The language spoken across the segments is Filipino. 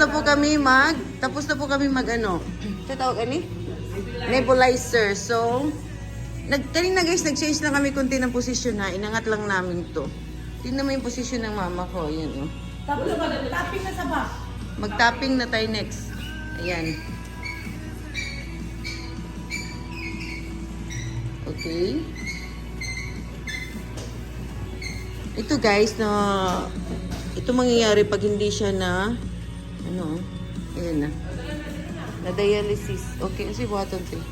na po kami mag, tapos na po kami mag ano, ito tawag ani? Nebulizer. So, nag, kanina guys, nag-change lang kami konti ng posisyon ha. Inangat lang namin to. Tingnan mo yung posisyon ng mama ko. Ayan oh. Tapos mag-tapping na sa back. Mag-tapping na tayo next. Ayan. Okay. Ito guys, na ito mangyayari pag hindi siya na ano, ayan na. Na dialysis. Okay, kasi buhaton to.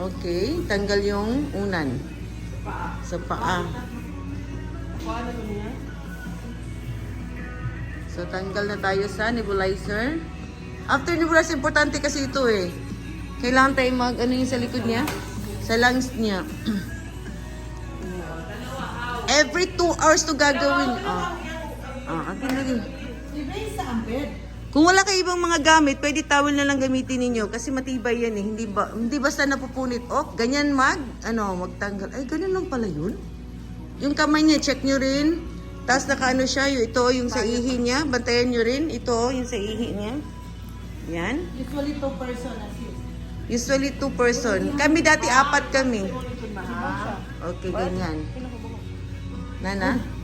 Okay, tanggal yung unan. Sa paa. So, tanggal na tayo sa nebulizer. After nebulizer, importante kasi ito eh. Kailangan tayo mag, ano yung sa likod niya? Sa lungs niya. Every two hours to gagawin. Ah, ah akin sa ambed. Kung wala kayo ibang mga gamit, pwede towel na lang gamitin ninyo kasi matibay yan eh. Hindi ba hindi basta napupunit. Oh, ganyan mag ano, magtanggal. Ay, ganun lang pala 'yun. Yung kamay niya, check nyo rin. Tapos nakaano siya, yung ito yung sa ihi niya. Bantayan nyo rin. Ito yung sa ihi niya. Yan. Usually two person as you. Usually two person. Kami dati apat kami. Okay, ganyan. Nana?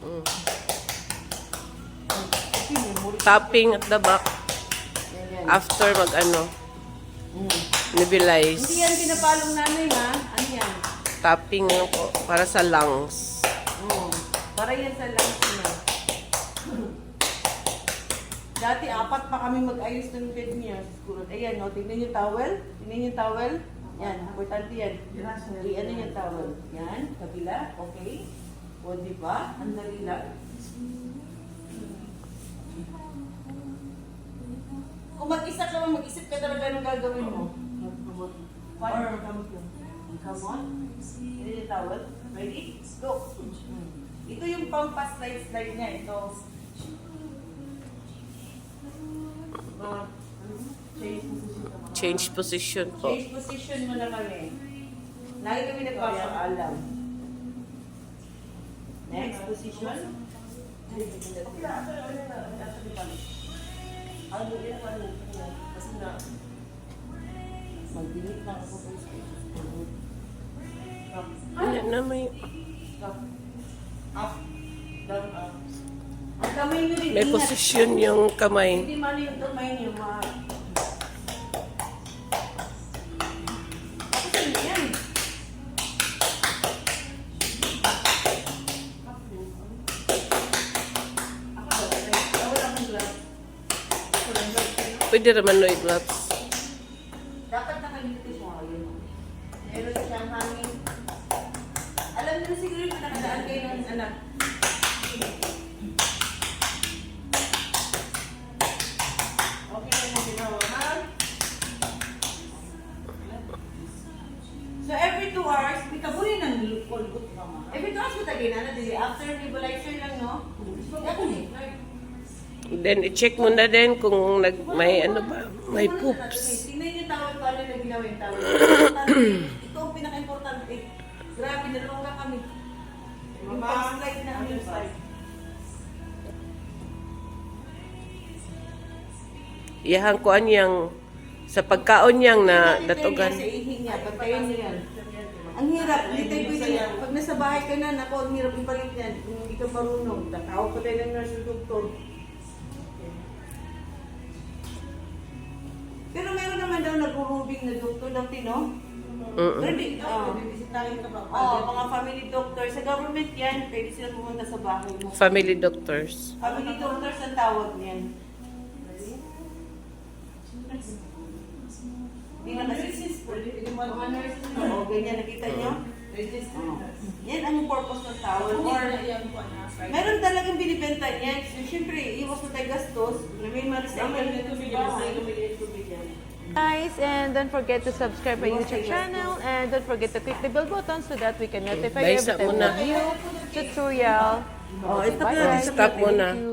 Mm. Tapping at the back after mag ano, Mm. nebulize. Hindi yan pinapalong nanay ha. Ano yan? Tapping lang po para sa lungs. Oo. Para yan sa lungs niya. Dati apat pa kami mag-ayos ng bed niya sa school. Ayan, no, tingnan yung towel. Tingnan yung towel. Yan, importante yan. I ano yung towel. Yan, kabila. Okay. O, di ba? Ang dali lang. Kung mag-isa ka lang, mag-isip ka talaga ng gagawin mo. Or, come on. Yung towel. Ready? Go. Ito yung pang slide slide niya. Ito. Uh, change position Change position po. Change position mo na kami. Lagi kami nagpapaalam. Next position. Mag-delete na ako sa Ano na may, Up. Down, up. Ang kamay nyo rin, may position yung kamay. Hindi man yung kamay niyo, ma... Tapos yun yan. Ako, wala akong glove. Ako lang glove kayo. Pwede naman no gloves. Dapat nakalimutin mo yun. Meron siyang hangin. Alam niyo na siguro yung nakadaan kayo ng anak. Okay na yung ginawa, ma'am? So every two hours, may kabuli ng ka, ma'am. Every two hours mo tagin na, dili after nebulizer lang, no? Ako ni. Then i-check mo na din kung nag, may ano ba, may poops. Tingnan yung tawag ko, ano yung ginawa yung tawag. Ito ang pinaka-importante. Grabe, dalawang ka kami. Yung pag-slide na yung slide. Iyahang kuan yang sa pagkaon yang na datugan. Sa ihi niya, pagkain niya. Ang hirap, tayo pwede yan. Pag nasa bahay ka na, naku, ang hirap ipalit yan. Kung hindi ka marunong, tatawag ko tayo ng nurse doktor. Nag-rubing na doktor daw, Tino. Mm-mm. Pero di, oh, oh, mga family doctor. Sa government yan, pwede sila pumunta sa bahay mo. Family doctors. Family doctors ang tawag niyan. Hindi na kasi mga nurses. Oo, ganyan. Nakita niyo? Oo. Yan ang purpose ng tawag. Or, meron talagang binibenta niyan. So, syempre, iwas na tayo gastos. Na may ma-recycle na ito sa bahay. Guys and don't forget to subscribe my YouTube channel and don't forget to click the bell button so that we can notify you every sa time we muna. have new tutorial. Oh. Stop muna. Thank you.